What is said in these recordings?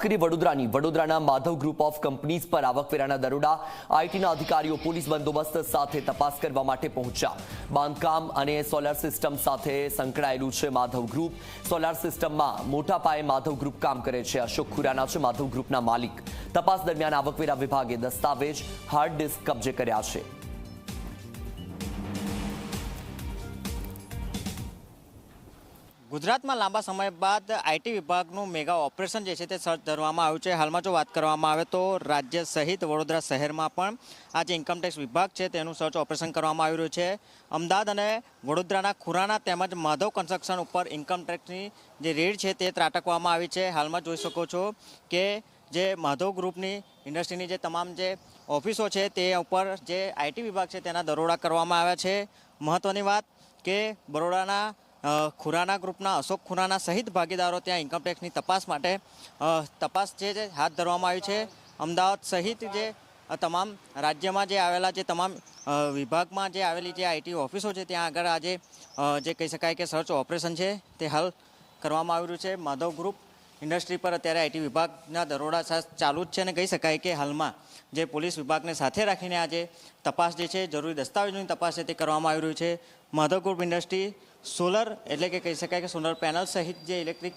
કરીએ વડોદરાની, વડોદરાના માધવ ગ્રુપ ઓફ કંપનીઝ પર આવકવેરાના દરોડા, આઈટીના અધિકારીઓ પોલીસ બંદોબસ્ત સાથે તપાસ કરવા માટે પહોંચ્યા. બાંધકામ અને સોલાર સિસ્ટમ સાથે સંકળાયેલું છે માધવ ગ્રુપ સોલાર સિસ્ટમમાં મોટા પાયે માધવ ગ્રુપ કામ કરે છે. અશોક ખુરાના છે માધવ ગ્રુપના માલિક. તપાસ દરમિયાન આવકવેરા વિભાગે દસ્તાવેજ હાર્ડ ડિસ્ક કબજે કર્યા છે. ગુજરાતમાં લાંબા સમય બાદ આઈટી વિભાગનું મેગા ઓપરેશન જે છે તે સર્ચ ધરવામાં આવ્યું છે. હાલમાં જો વાત કરવામાં આવે તો રાજ્ય સહિત વડોદરા શહેરમાં પણ આ જે ઇન્કમટેક્સ વિભાગ છે તેનું સર્ચ ઓપરેશન કરવામાં આવી રહ્યું છે. અમદાવાદ અને વડોદરાના ખુરાના તેમજ માધવ કન્સ્ટ્રક્શન ઉપર ઇન્કમટેક્સની જે રેડ છે તે ત્રાટકવામાં આવી છે. હાલમાં જોઈ શકો છો કે જે માધવ ગ્રુપની ઇન્ડસ્ટ્રીની જે તમામ જે ઓફિસો છે તે ઉપર જે આઈટી વિભાગ છે તેના દરોડા કરવામાં આવ્યા છે. મહત્ત્વની વાત કે બરોડાના ખુરાના ગ્રુપના, અશોક ખુરાના સહિત ભાગીદારો ત્યાં ઇન્કમટેક્સની તપાસ માટે તપાસ જે હાથ ધરવામાં આવી છે. અમદાવાદ સહિત જે તમામ રાજ્યમાં જે આવેલા જે તમામ વિભાગમાં જે આવેલી જે આઈટી ઓફિસો છે, ત્યાં આગળ આજે જે કહી શકાય કે સર્ચ ઓપરેશન છે, તે હાલ કરવામાં આવી રહ્યું છે. માધવ ગ્રુપ ઇન્ડસ્ટ્રી પર અત્યારે આઈટી વિભાગના દરોડા ચાલુ જ છે અને કહી શકાય કે હાલમાં જે પોલીસ વિભાગને સાથે રાખીને આજે તપાસ જે છે, જરૂરી દસ્તાવેજોની તપાસ છે તે કરવામાં આવી રહ્યું છે. માધવ ગ્રુપ ઇન્ડસ્ટ્રી, સોલર એટલે કે કહી શકાય કે સોલર પેનલ સહિત જે ઇલેક્ટ્રિક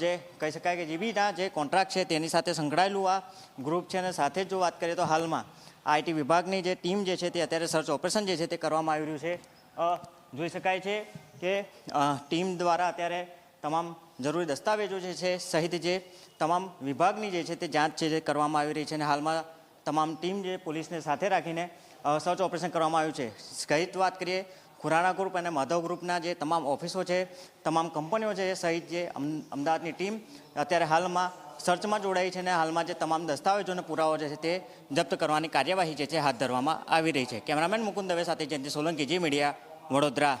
જે કહી શકાય કે જીબીના જે કોન્ટ્રાક્ટ છે તેની સાથે સંકળાયેલું આ ગ્રુપ છે અને સાથે જો વાત કરીએ તો હાલમાં આઈટી વિભાગની જે ટીમ જે છે તે અત્યારે સર્ચ ઓપરેશન જે છે તે કરવામાં આવી રહ્યું છે. જોઈ શકાય છે કે ટીમ દ્વારા અત્યારે તમામ જરૂરી દસ્તાવેજો જે છે, સહિત જે તમામ વિભાગની જે છે તે જાંચ છે જે કરવામાં આવી રહી છે અને હાલમાં તમામ ટીમ જે પોલીસને સાથે રાખીને સર્ચ ઓપરેશન કરવામાં આવ્યું છે. સહિત વાત કરીએ ખુરાણા ગ્રુપ અને માધવ ગ્રુપના જે તમામ ઓફિસો છે, તમામ કંપનીઓ છે સહિત જે અમ- અમદાવાદની ટીમ અત્યારે હાલમાં સર્ચમાં જોડાઈ છે અને હાલમાં જે તમામ દસ્તાવેજો અને પુરાવો છે તે જપ્ત કરવાની કાર્યવાહી જે છે હાથ ધરવામાં આવી રહી છે. કેમેરામેન મુકુંદ દવે સાથે જયંતિ સોલંકી, જી મીડિયા, વડોદરા.